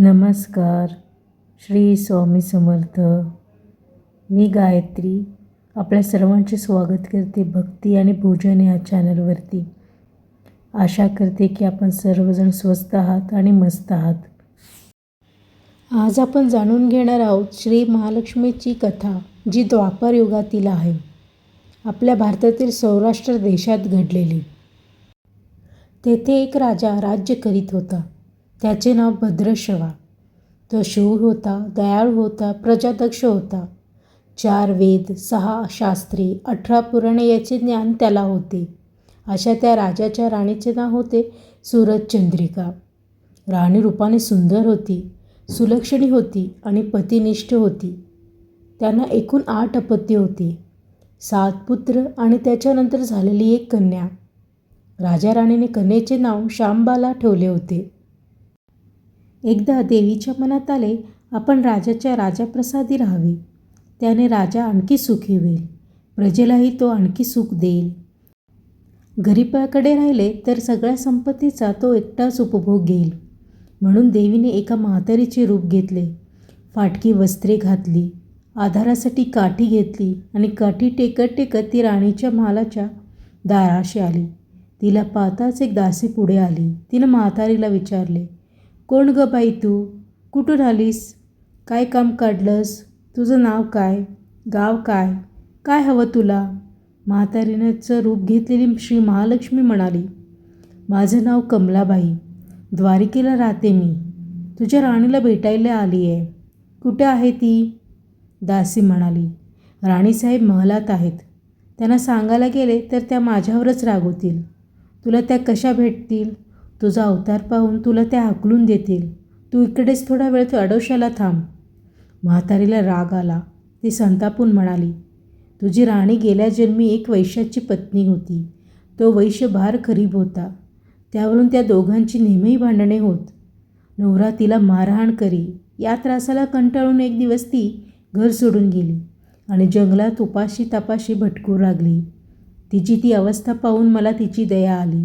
नमस्कार श्री स्वामी समर्थ. मी गायत्री आपल्या सर्वांचे स्वागत करते भक्ती आणि भोजन या चॅनलवरती. आशा करते की आपण सर्वजण स्वस्त आहात आणि मस्त आहात. आज आपण जाणून घेणार आहोत श्री महालक्ष्मीची कथा जी द्वापर युगातील आहे. आपल्या भारतातील सौराष्ट्र देशात घडलेली. तेथे एक राजा राज्य करीत होता. त्याचे नाव भद्रशवा. तो शूर होता दयाळू होता प्रजादक्ष होता. चार वेद सहा शास्त्री अठरा पुराणे याचे ज्ञान त्याला होते. अशा त्या राजाच्या राणीचे नाव होते सूरजचंद्रिका राणी रूपाने सुंदर होती सुलक्षणी होती आणि पतिनिष्ठ होती. त्यांना एकूण आठ अपत्य होती. सात पुत्र आणि त्याच्यानंतर झालेली एक कन्या. राजा राणीने कन्येचे नाव शांबाला ठेवले होते. एकदा देवीच्या मनात आले आपण राजाच्या राजाप्रसादी राहावे. त्याने राजा आणखी सुखी होईल प्रजेलाही तो आणखी सुख देईल. गरीबाकडे राहिले तर सगळ्या संपत्तीचा तो एकटाच उपभोग घेईल. म्हणून देवीने एका म्हातारीचे रूप घेतले. फाटकी वस्त्रे घातली. आधारासाठी काठी घेतली आणि काठी टेकत टेकत ती राणीच्या महालाच्या दाराशी आली. तिला पाहताच एक दासी पुढे आली. तिनं म्हातारीला विचारले कोण ग बाई तू? कुठून आलीस? काय काम काढलंस? तुझं नाव काय? गाव काय? काय हवं तुला? म्हातारीनेचं रूप घेतलेली श्री महालक्ष्मी म्हणाली. माझं नाव कमलाबाई. द्वारिकेला राहते मी. तुझ्या राणीला भेटायला आली आहे कुठे आहे ती? दासी म्हणाली. राणीसाहेब महलात आहेत. त्यांना सांगायला गेले तर त्या माझ्यावरच रागवतील तुला त्या कशा भेटतील? तुझा अवतार पाहून तुला त्या हाकलून देतील. तू इकडेच थोडा वेळ अडोशाला थांब. म्हातारीला राग आला. ती संतापून म्हणाली तुझी राणी गेल्या जन्मी एक वैश्याची पत्नी होती. तो वैश्य भार खरीब होता. त्यावरून त्या दोघांची नेहमी भांडणे होत. नवरा तिला मारहाण करी. या त्रासाला कंटाळून एक दिवस ती घर सोडून गेली आणि जंगलात उपाशी तपाशी भटकू लागली. तिची ती अवस्था पाहून मला तिची दया आली.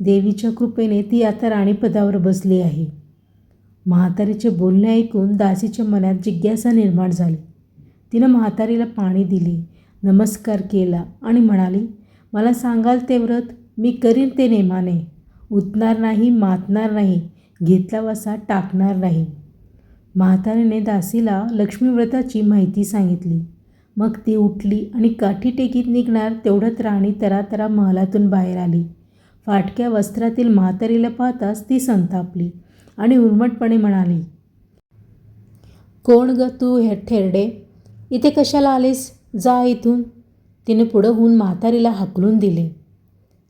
देवीच्या कृपेने ती आता राणीपदावर बसली आहे. म्हातारीचे बोलणे ऐकून दासीच्या मनात जिज्ञासा निर्माण झाली. तिनं म्हातारीला पाणी दिले नमस्कार केला आणि म्हणाली मला सांगाल ते व्रत मी करीन ते नेमाने. उतणार नाही मातणार नाही घेतला वसा टाकणार नाही. म्हातारीने दासीला लक्ष्मीव्रताची माहिती सांगितली. मग ती उठली आणि काठी टेकीत निघणार तेवढ्यात राणी तरातरा महालातून बाहेर आली. फाटक्या वस्त्रातील म्हातारीला पाहताच ती संतापली आणि उर्मटपणे म्हणाली कोण ग तू हे ठेरडे? इथे कशाला आलीस? जा इथून. तिने पुढं होऊन म्हातारीला हकलून दिले.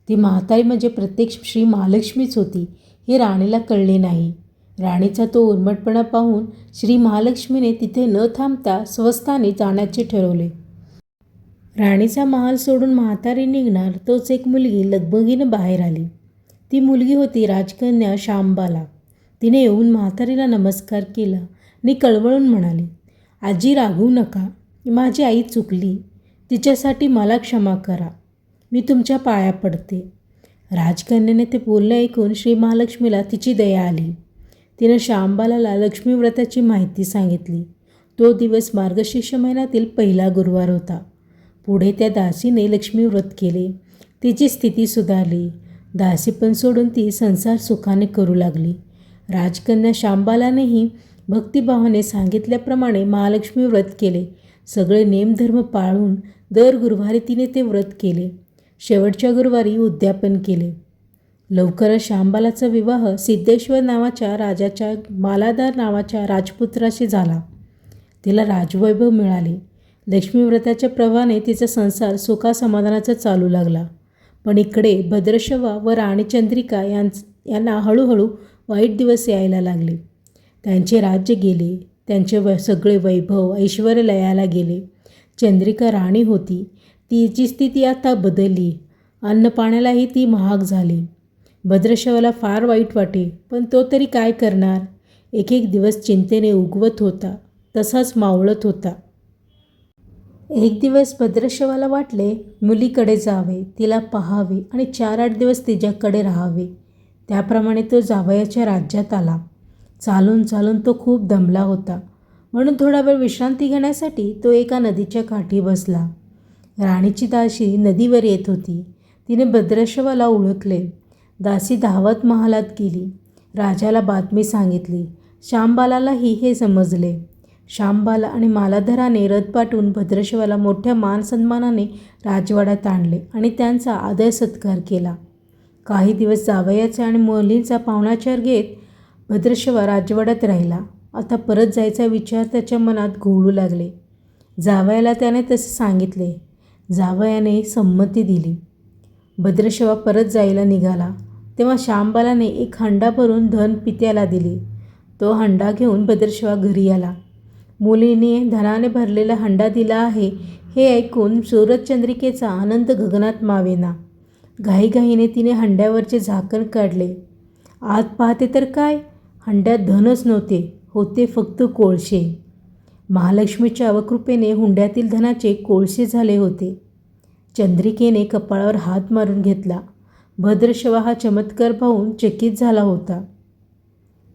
ती म्हातारी म्हणजे प्रत्यक्ष श्री महालक्ष्मीच होती हे राणीला कळले नाही. राणीचा तो उर्मटपणा पाहून श्री महालक्ष्मीने तिथे न थांबता स्वस्थानी जाण्याचे ठरवले. राणीचा महाल सोडून म्हातारी निघणार तोच एक मुलगी लगबगीनं बाहेर आली. ती मुलगी होती राजकन्या शांबाला तिने येऊन म्हातारीला नमस्कार केला. आणि कळवळून म्हणाली आजी रागवू नका. माझी आई चुकली. तिच्यासाठी मला क्षमा करा. मी तुमच्या पाया पडते. राजकन्याने ते बोलणं ऐकून श्री महालक्ष्मीला तिची दया आली. तिनं शांबाला लक्ष्मी व्रताची माहिती सांगितली. तो दिवस मार्गशीर्ष महिन्यातील पहिला गुरुवार होता. पुढे त्या दासीने लक्ष्मी व्रत केले. तिची स्थिती सुधारली. दासी पण सोडून ती संसार सुखाने करू लागली. राजकन्या शांबालानेही भक्तिभावाने सांगितल्याप्रमाणे महालक्ष्मी व्रत केले. सगळे नेमधर्म पाळून दर गुरुवारी तिने ते व्रत केले. शेवटच्या गुरुवारी उद्यापन केले. लवकरच शांबालाचा विवाह सिद्धेश्वर नावाच्या राजाच्या मालादार नावाच्या राजपुत्राशी झाला. तिला राजवैभव मिळाले. लक्ष्मीव्रताच्या प्रवाहाने तिचा संसार सुखासमाधानाचा चालू लागला. पण इकडे भद्रशवा व राणी चंद्रिका यांच यांना हळूहळू वाईट दिवस यायला लागले. त्यांचे राज्य गेले. त्यांचे व सगळे वैभव ऐश्वर लयाला गेले. चंद्रिका राणी होती. तिची स्थिती आता बदलली. अन्नपाण्यालाही ती महाग झाली. भद्रशवाला फार वाईट वाटे. पण तो तरी काय करणार? एक एक दिवस चिंतेने उगवत होता. तसाच मावळत होता. एक दिवस भद्रशवाला वाटले मुलीकडे जावे तिला पाहावे आणि चार आठ दिवस तिच्याकडे राहावे. त्याप्रमाणे तो जावयाच्या राज्यात आला. चालून चालून तो खूप दमला होता. म्हणून थोडा वेळ विश्रांती घेण्यासाठी तो एका नदीच्या काठी बसला. राणीची दासी नदीवर येत होती. तिने भद्रशवाला ओळखले. दासी धावत महालात गेली. राजाला बातमी सांगितली. श्यामबालालाही हे समजले. श्यामबाला आणि मालाधराने रथ पाठवून भद्रशिवाला मोठ्या मानसन्मानाने राजवाड्यात आणले आणि त्यांचा आदर सत्कार केला. काही दिवस जावयाचा आणि मुलींचा पाहुणाचार घेत भद्रशिवा राजवाड्यात राहिला. आता परत जायचा विचार त्याच्या मनात घोळू लागले. जावयाला त्याने तसे सांगितले. जावयाने संमती दिली. भद्रशिवा परत जायला निघाला. तेव्हा श्यामबालाने एक हंडा भरून धन पित्याला दिली. तो हंडा घेऊन भद्रशिवा घरी आला. मुलीने धनाने भरलेला हंडा दिला आहे हे ऐकून सूरजचंद्रिकेचा आनंद गगनात मावेना. घाईघाईने तिने हंड्यावरचे झाकण काढले. आत पाहते तर काय? हंड्यात धनच नव्हते होते फक्त कोळशे. महालक्ष्मीच्या अवकृपेने हुंड्यातील धनाचे कोळसे झाले होते. चंद्रिकेने कपाळावर हात मारून घेतला. भद्रशवा हा चमत्कार पाहून चकित झाला होता.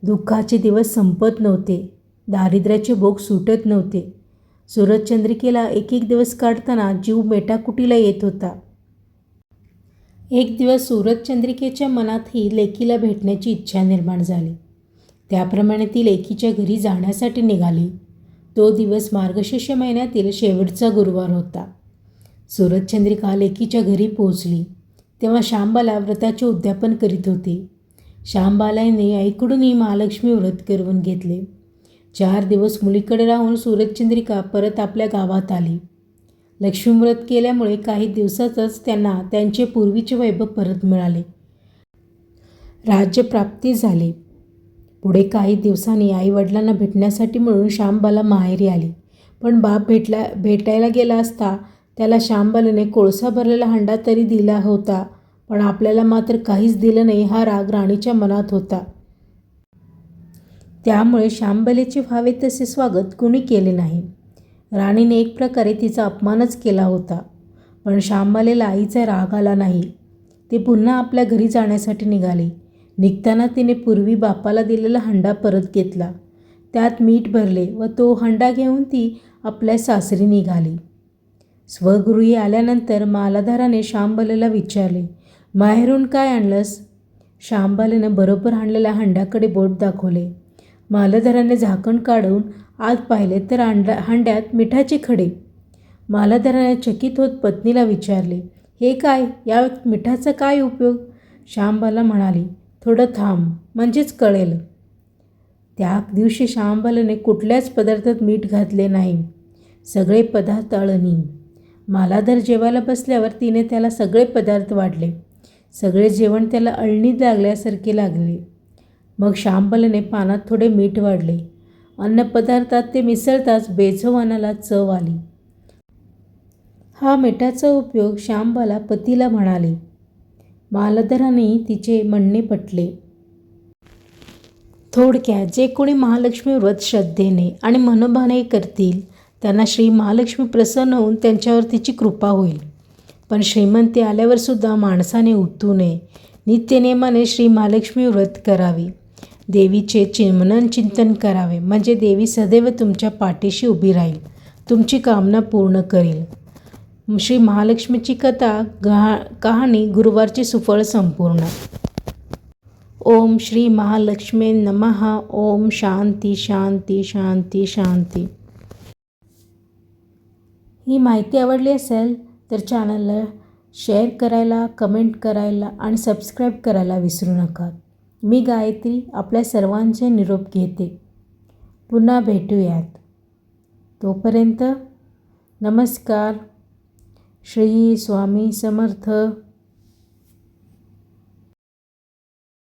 दुःखाचे दिवस संपत नव्हते. दारिद्र्याचे भोग सुटत नव्हते. सूरजचंद्रिकेला एक एक दिवस काढताना जीव मेटाकुटीला येत होता. एक दिवस सूरजचंद्रिकेच्या मनातही लेकीला भेटण्याची इच्छा निर्माण झाली. त्याप्रमाणे ती लेकीच्या घरी जाण्यासाठी निघाली. तो दिवस मार्गशीर्ष महिन्यातील शेवटचा गुरुवार होता. सूरजचंद्रिका लेकीच्या घरी पोहोचली. तेव्हा श्यामबाला व्रताचे उद्यापन करीत होते. श्यामबालाने आईकडूनही महालक्ष्मी व्रत करवून घेतले. चार दिवस मुलीकडे राहून सूरजचंद्रिका परत आपल्या गावात आली. लक्ष्मीव्रत केल्यामुळे काही दिवसातच त्यांना त्यांचे पूर्वीचे वैभव परत मिळाले. राज्यप्राप्ती झाली. पुढे काही दिवसांनी आईवडिलांना भेटण्यासाठी म्हणून श्यामबाला माहेरी आली. पण बाप भेटला भेटायला गेला असता त्याला श्यामबालाने कोळसा भरलेला हंडा तरी दिला होता पण आपल्याला मात्र काहीच दिलं नाही हा राग राणीच्या मनात होता. त्यामुळे श्यामबलेचे व्हावे तसे स्वागत कुणी केले नाही. राणीने एक प्रकारे तिचा अपमानच केला होता पण श्यामबालेला आईचा राग आला नाही. ते पुन्हा आपल्या घरी जाण्यासाठी निघाले. निघताना तिने पूर्वी बापाला दिलेला हंडा परत घेतला. त्यात मीठ भरले व तो हंडा घेऊन ती आपल्या सासरी निघाली. स्वगृही आल्यानंतर मालाधाराने शांबलेला विचारले माहेरून काय आणलंस? श्यामबालेनं बरोबर आणलेल्या हंड्याकडे बोट दाखवले. मालधराने झाकण काढून आत पाहिले तर अंडा हंड्यात मिठाचे खडे. मालाधाराने चकित होत पत्नीला विचारले हे काय? या मिठाचा काय उपयोग? श्यामबाला म्हणाली थोडं थांब म्हणजेच कळेल. त्या दिवशी श्यामबालाने कुठल्याच पदार्थात मीठ घातले नाही. सगळे पदार्थ अळणी. मालाधर जेवायला बसल्यावर तिने त्याला सगळे पदार्थ वाढले सगळे जेवण त्याला अळणी लागल्यासारखे लागले. मग श्यामबालाने पानात थोडे मीठ वाढले. अन्नपदार्थात ते मिसळताच बेझवानाला चव आली. हा मिठाचा उपयोग श्यामबाला पतीला म्हणाले. मालधराने तिचे म्हणणे पटले. थोडक्यात जे कोणी महालक्ष्मी व्रत श्रद्धेने आणि मनोभाने करतील त्यांना श्री महालक्ष्मी प्रसन्न होऊन त्यांच्यावर तिची कृपा होईल. पण श्रीमंती आल्यावरसुद्धा माणसाने उतू नये. नित्यनेमाने श्री महालक्ष्मी व्रत करावी. देवीचे चिमनन चिंतन करावे. म्हणजे देवी सदैव तुमच्या पाठीशी उभी राहील. तुमची कामना पूर्ण करेल. श्री महालक्ष्मीची कथा गहा कहाणी गुरुवारची सुफळ संपूर्ण. ओम श्री महालक्ष्मी नमः. ओम शांती शांती शांती शांती. ही माहिती आवडली असेल तर चॅनलला शेअर करायला कमेंट करायला आणि सबस्क्राईब करायला विसरू नका. मी गायत्री आपल्या सर्वांचे निरोप घेते. पुन्हा भेटूयात. तोपर्यंत नमस्कार. श्री स्वामी समर्थ.